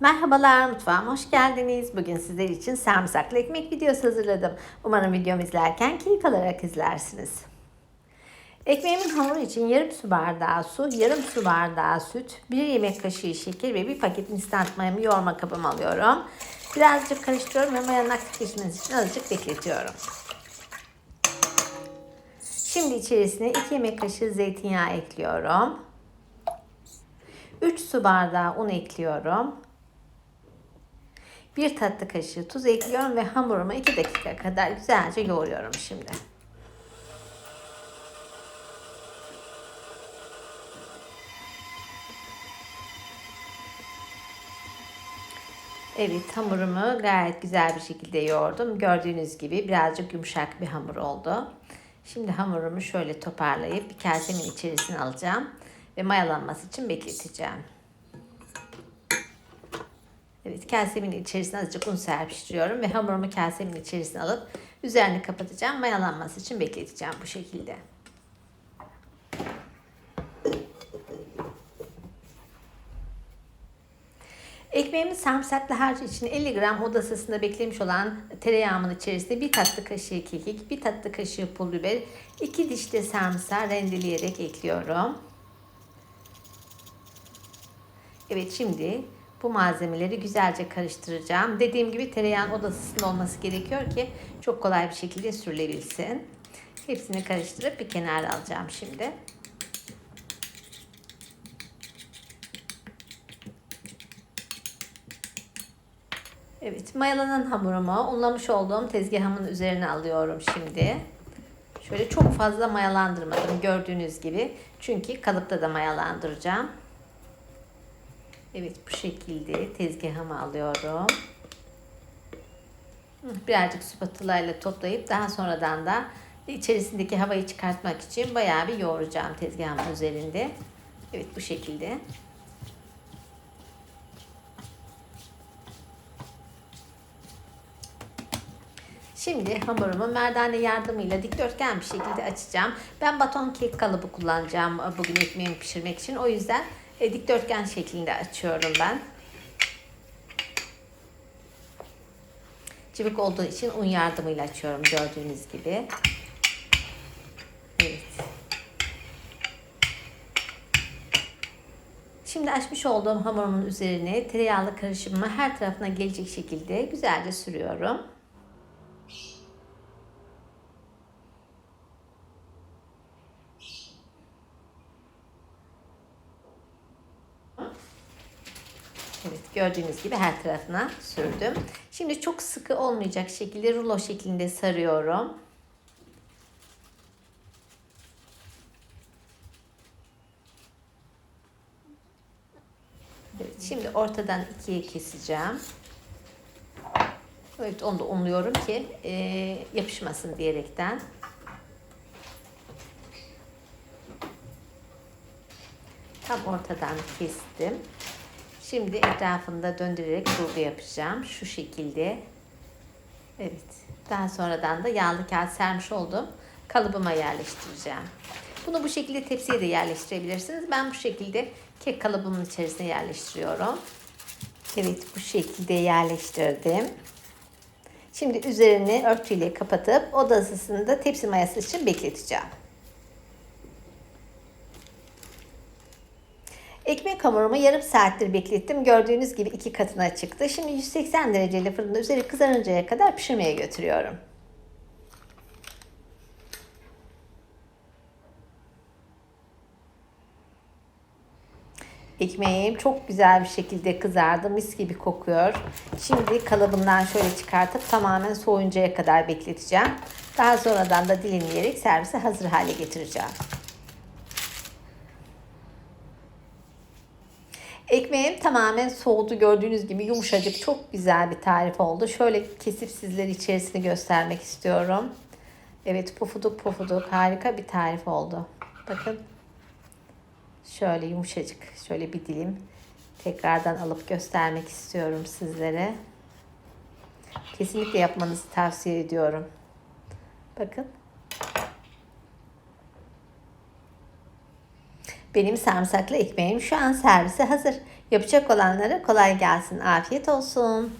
Merhabalar mutfağıma hoş geldiniz. Bugün sizler için sarımsaklı ekmek videosu hazırladım. Umarım videomu izlerken keyif alarak izlersiniz. Ekmeğimin hamuru için yarım su bardağı su, yarım su bardağı süt, bir yemek kaşığı şeker ve bir paket instant mayamı yoğurma kabıma alıyorum. Birazcık karıştırıyorum ve mayanın aktifleşmesi için azıcık bekletiyorum. Şimdi içerisine 2 yemek kaşığı zeytinyağı ekliyorum. 3 su bardağı un ekliyorum. 1 tatlı kaşığı tuz ekliyorum ve hamurumu 2 dakika kadar güzelce yoğuruyorum şimdi. Evet hamurumu gayet güzel bir şekilde yoğurdum. Gördüğünüz gibi birazcık yumuşak bir hamur oldu. Şimdi hamurumu şöyle toparlayıp bir kasemin içerisine alacağım ve mayalanması için bekleteceğim. Evet kasemin içerisine azıcık un serpiştiriyorum ve hamurumu kasemin içerisine alıp üzerini kapatacağım. Mayalanması için bekleteceğim bu şekilde. Ekmeğimin sarımsaklı harcı için 50 gram oda ısısında beklemiş olan tereyağımın içerisine bir tatlı kaşığı kekik, bir tatlı kaşığı pul biber, iki diş de sarımsağı rendeleyerek ekliyorum. Evet şimdi bu malzemeleri güzelce karıştıracağım. Dediğim gibi tereyağın oda ısısında olması gerekiyor ki çok kolay bir şekilde sürülebilsin. Hepsini karıştırıp bir kenara alacağım şimdi. Evet, mayalanan hamurumu unlamış olduğum tezgahımın üzerine alıyorum şimdi. Şöyle çok fazla mayalandırmadım gördüğünüz gibi. Çünkü kalıpta da mayalandıracağım. Evet bu şekilde tezgahıma alıyorum. Birazcık spatula ile toplayıp daha sonradan da içerisindeki havayı çıkartmak için bayağı bir yoğuracağım tezgahımın üzerinde. Evet bu şekilde. Şimdi hamurumu merdane yardımıyla dikdörtgen bir şekilde açacağım. Ben baton kek kalıbı kullanacağım bugün ekmeğimi pişirmek için. O yüzden e, dikdörtgen şeklinde açıyorum ben. Cıvık olduğu için un yardımıyla açıyorum gördüğünüz gibi. Evet. Şimdi açmış olduğum hamurumun üzerine tereyağlı karışımımı her tarafına gelecek şekilde güzelce sürüyorum. Evet gördüğünüz gibi her tarafına sürdüm. Şimdi çok sıkı olmayacak şekilde rulo şeklinde sarıyorum. Evet, şimdi ortadan ikiye keseceğim. Evet onu da unluyorum ki e, yapışmasın diyerekten. Tam ortadan kestim. Şimdi etrafında döndürerek kurgu yapacağım. Şu şekilde. Evet. Daha sonradan da yağlı kağıt sermiş oldum. Kalıbıma yerleştireceğim. Bunu bu şekilde tepsiye de yerleştirebilirsiniz. Ben bu şekilde kek kalıbımın içerisine yerleştiriyorum. Evet bu şekilde yerleştirdim. Şimdi üzerini örtüyle kapatıp oda ısısında tepsi mayası için bekleteceğim. Ekmek hamurumu yarım saattir beklettim. Gördüğünüz gibi iki katına çıktı. Şimdi 180 dereceli fırında üzeri kızarıncaya kadar pişirmeye götürüyorum. Ekmeğim çok güzel bir şekilde kızardı. Mis gibi kokuyor. Şimdi kalıbından şöyle çıkartıp tamamen soğuyuncaya kadar bekleteceğim. Daha sonradan da dilimleyerek servise hazır hale getireceğim. Ekmeğim tamamen soğudu gördüğünüz gibi yumuşacık çok güzel bir tarif oldu. Şöyle kesip sizlere içerisini göstermek istiyorum. Evet pufuduk pufuduk harika bir tarif oldu. Bakın şöyle yumuşacık şöyle bir dilim tekrardan alıp göstermek istiyorum sizlere. Kesinlikle yapmanızı tavsiye ediyorum. Bakın Benim sarımsaklı ekmeğim şu an servise hazır. Yapacak olanlara kolay gelsin. Afiyet olsun.